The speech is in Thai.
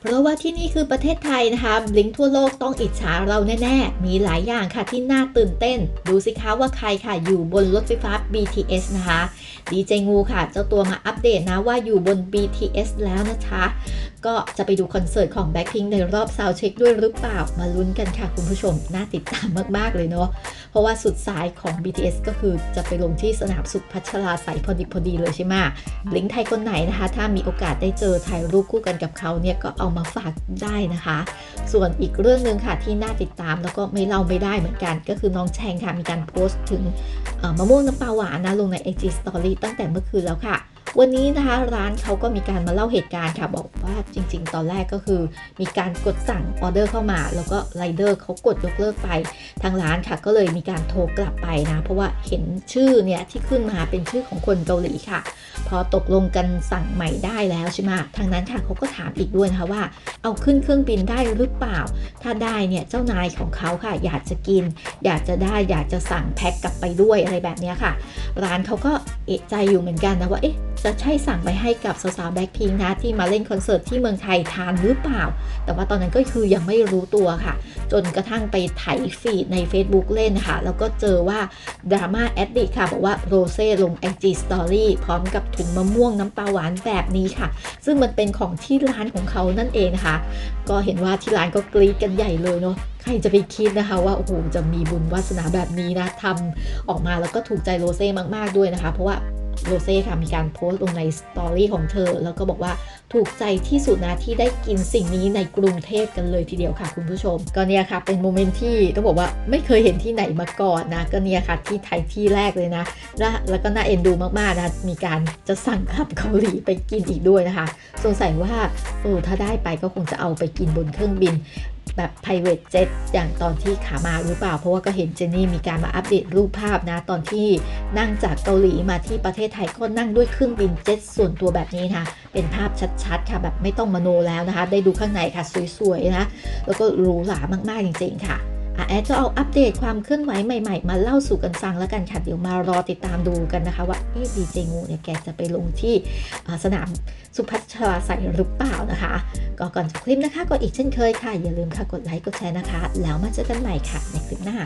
เพราะว่าที่นี่คือประเทศไทยนะคะลิงทั่วโลกต้องอิจฉาเราแน่ ๆ มีหลายอย่างค่ะที่น่าตื่นเต้น ดูสิคะว่าใครค่ะอยู่บนรถไฟฟ้า BTS นะคะดีเจงูค่ะ เจ้าตัวมาอัปเดตนะว่าอยู่บน BTS แล้วนะคะ ก็จะไปดูคอนเสิร์ตของ Blackpink ในรอบซาวเช็คด้วยหรือเปล่ามาลุ้นกันค่ะคุณผู้ชม น่าติดตามมาก ๆ เลยเนาะ เพราะว่าสุดสายของ BTS ก็คือจะไปลงที่สนามสุขพัชราใสยพอดีพอดีเลยใช่ไหมบลิงไทยคนไหนนะคะ ถ้ามีโอกาสได้เจอถ่ายรูปคู่กันกับเขาเนี่ยก็เอามาฝากได้นะคะ ส่วนอีกเรื่องหนึ่งค่ะที่น่าติดตามแล้วก็ไม่เล่าไม่ได้เหมือนกัน ก็คือน้องแชงค่ะมีการโพสต์ถึงเอ่อมะม่วงน้ำปลาหวานนะลงใน IG Story ตั้งแต่เมื่อคืนแล้วค่ะ วันนี้นะคะร้านเขาก็มีการมาเล่าเหตุการณ์ค่ะ บอกว่าจริง ๆ ตอนแรกก็คือ มีการกดสั่งออเดอร์เข้ามา แล้วก็ไรเดอร์เขากดยกเลิกไปทางร้านค่ะ ก็เลยมีการโทรกลับไปนะ เพราะว่าเห็นชื่อเนี่ยที่ขึ้นมาเป็นชื่อของคนเกาหลีค่ะ พอตกลงกันสั่งใหม่ได้แล้วใช่ไหมทางนั้นค่ะเขาก็ถามอีกด้วยนะคะว่า เอาขึ้นเครื่องบินได้หรือเปล่า ถ้าได้เนี่ยเจ้านายของเขาค่ะ อยากจะกิน อยากจะได้อยากจะสั่งแพ็คกลับไปด้วยอะไรแบบนี้ค่ะ ร้านเขาก็เอะใจอยู่เหมือนกันนะว่าเอ๊ะจะใช่สั่งไปให้กับสาวๆแบ็คพิงนะที่มาเล่นคอนเสิร์ตที่เมืองไทยทานหรือเปล่า แต่ว่าตอนนั้นก็คือยังไม่รู้ตัวค่ะ จนกระทั่งไปไถฟีดใน Facebook เล่นค่ะแล้วก็เจอว่าดราม่าแอดดิค่ะบอกว่าโรเซ่ลง IG Story พร้อมกับถึงมะม่วงน้ำปลาหวานแบบนี้ค่ะ ซึ่งมันเป็นของที่ร้านของเขานั่นเองนะคะ ก็เห็นว่าที่ร้านก็กรี๊ดกันใหญ่เลยเนาะใครจะไปคิดนะคะว่าโอ้โหจะมีบุญวาสนาแบบนี้นะทำออกมาแล้วก็ถูกใจโรเซ่มากๆด้วยนะคะ เพราะว่า โรเซ่ค่ะมีการโพสต์ลงในสตอรี่ของเธอ แล้วก็บอกว่าถูกใจที่สุดนะที่ได้กินสิ่งนี้ในกรุงเทพกันเลยทีเดียวค่ะ คุณผู้ชม ก็เนี่ยค่ะเป็นโมเมนต์ที่ต้องบอกว่าไม่เคยเห็นที่ไหนมาก่อนนะก็เนี่ยค่ะที่ไทยที่แรกเลยนะ และแล้วก็น่าเอ็นดูมากๆนะมีการจะสั่งกลับเกาหลีไปกินอีกด้วยนะคะ สงสัยว่าเออถ้าได้ไปก็คงจะเอาไปกินบนเครื่องบิน แบบ private jet อย่างตอนที่ขามาหรือเปล่า เพราะว่าก็เห็นเจนนี่มีการมาอัปเดตรูปภาพนะ ตอนที่นั่งจากเกาหลีมาที่ประเทศไทยก็นั่งด้วยเครื่องบินเจ็ตส่วนตัวแบบนี้นะคะเป็นภาพชัดๆ ค่ะแบบไม่ต้องมโนแล้วนะคะ ได้ดูข้างในค่ะสวยๆนะแล้วก็หรูหรามากๆจริงๆค่ะ แอดจะเอาอัปเดตความเคลื่อนไหวใหม่ๆ มาเล่าสู่กันฟังแล้วกันค่ะ เดี๋ยวมารอติดตามดูกันนะคะ ว่าเอ๊ดีเจงูเนี่ยแกจะไปลงที่สนามสุพัชราใส่หรือเปล่านะคะ ก็ก่อนจบคลิปนะคะ ก็อีกเช่นเคยค่ะ อย่าลืมค่ะกดไลค์กดแชร์นะคะ แล้วมาเจอกันใหม่ค่ะในคลิปหน้า